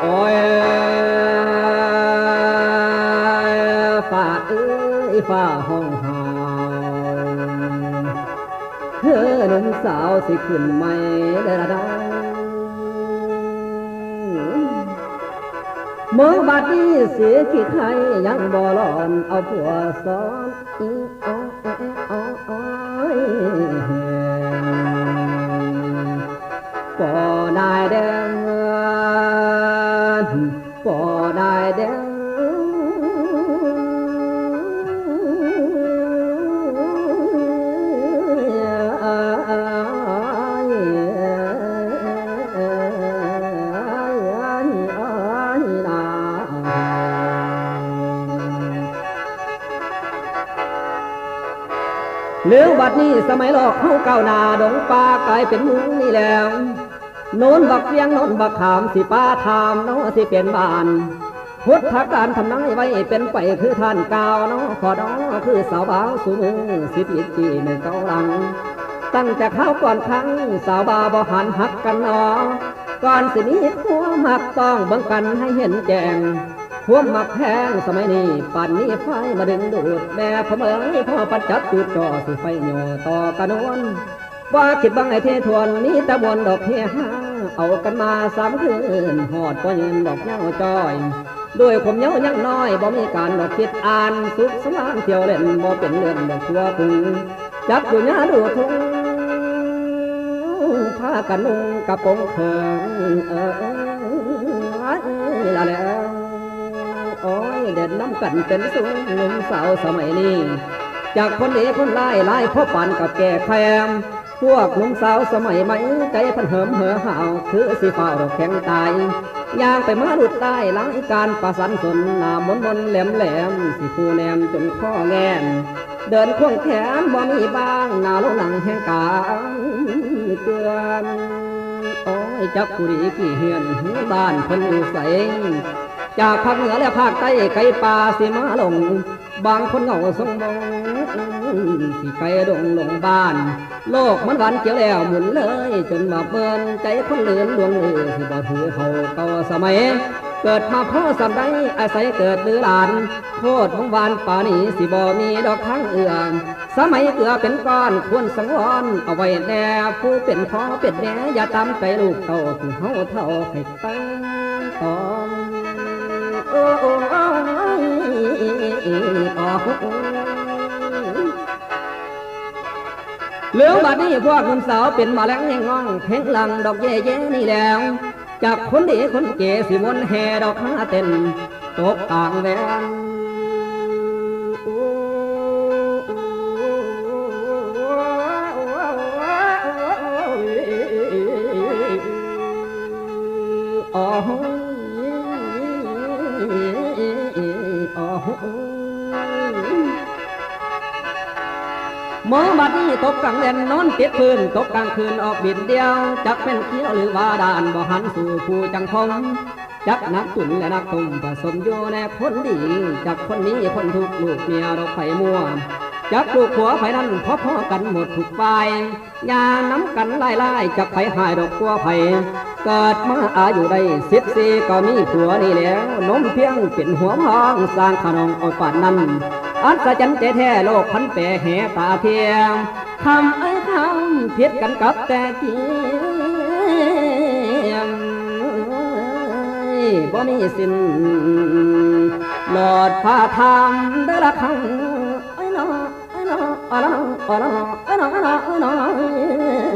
โอ้ยฝ่าเอ้ยฝ่าห้องหาวเธอหนุ่มสาวสิขึ้นไม่ได้ละดังเมื่อบัดนี้เสียขี้ไทยยังบ่หลอนเอาผัวซ้อนอีอ้อเอ้ออ้ออ้อยปอได้เด้ งปอได้เด้งเรื่องบัดนี้สมัยหลอกเข้าเก้านาดงป่ากลายเป็นมืองนี่แล้ว โน้นบักเวียงโน้นบักขามสิป้าทามเน้อสิเปลี่ยนบ้านพุทธการทำนายไว้เป็นไปคือท่านกาวเนาะขอดอคือสาวบ่าวสูมือสิปีจีในเก้าหลัง ตั้งแต่ข้าวก่อนครั้งสาวบาวบ่หันหักกันเนาะก่อนสินี้ความหักต้องบิ่งกันให้เห็นแจ้งความมักแพงสมัยนี้ป่านนี้ไฟมาดึงดูดแม่พเมยพ่อปัจจับจุดจอสิไฟโยต่อกระนวน ว่าคิดบังไอ้เททวนนี้ตะบนดอกเฮียห้าเอากันมาสามคืนหอดก็ยืนดอกเงาจอย ด้วยผมเย้ายังน้อยบ่มีการดอกคิดอ่านสุขสมานเที่ยวเล่นบ่เป็นเรื่องดอกทัวพึงจับอยู่หน้าดูทุ่งผ้ากันนุ่งกระโปรงเขิงเออละแล้วโอ้ยเด่นน้ำกันเป็นสูงหนุ่มสาวสมัยนี้ จากคนดีคนไล่ไล่พ่อปันกับแก่แคม พวกหนุ่มสาวสมัยใหม่ใจพันเหิมเหอห่าวคือสีฟ้าดอกแข็งตายย่างไปมาหลุดใต้หลังการประสันสนนามนมนแหลมแหลมสิฟูแนมจนข้อแงนเดินควงแขนบ่มีบ้างนาลงหนังแห่งกางเตือนโอ้ยจักกุรีกี่เฮือนบ้านคนอยู่ใส จากภาคเหนือและภาคใต้ไกลป่าสิมาลง บางคนเหงาสงมองสิไกลดงลงบ้าน โลกมันหวานเกี่ยวแล้วหมุนเลย จนมาเบิ่นใจคนเหลือนดวงเลือสิบ่ถือเฮาเก่าสมัย เกิดมาพ่อสำได้อาศัยเกิดหรือหลาน โทษของวานป่านี้สิบ่มีดอกทั้งเอื่อมสมัยเกลือเป็นก้อนควรสังวรเอาไว้แน่ผู้เป็นพ่อเป็นแม่อย่าตามใจลูกเต่าคือเฮาเท่าให้ตั้งตอม โอ้โอ้โอ้เหลืองบัดนี้พวกหนุ่มสาวเป็นมาแรงแง่งอง เพ่งหลังดอกเย่เย่นี่แล้วจากคนดีคนเก๋สิวนแห่ดอกหาเต็นตกต่างแวน หมอบัดนี้ตกกลางเล่นนอนติดพื้นตกกลางคืนออกบินเดียว จักเป็นเขี้ยวหรือว่าดานบ่หันสู่ผู้จังพงจักนักตุนและนักตุ่มผสมอยู่ในคนดี จักคนนี้คนทุกลูกเมียเราไฟมัว จักลูกผัวไฟนั้นพอพอกันหมดทุกฝ่ายยาน้ำกันไล่ไล่จักไฟหายดอกกัวไฟเกิดมาอายุได้สิบสี่ก็มีผัวนี่แล้วนมเพียงเป็นหัวพองสร้างขนองเอาป่านนั้นอัศจรรย์ใจแท้โลกพันแปรแห่ตาเทียมทำไอ้ทำผิดกันกับแต่เทียมบ่มีสิ้นหลอดผ้าทำได้ละครั้ง ไอ้น้อไอ้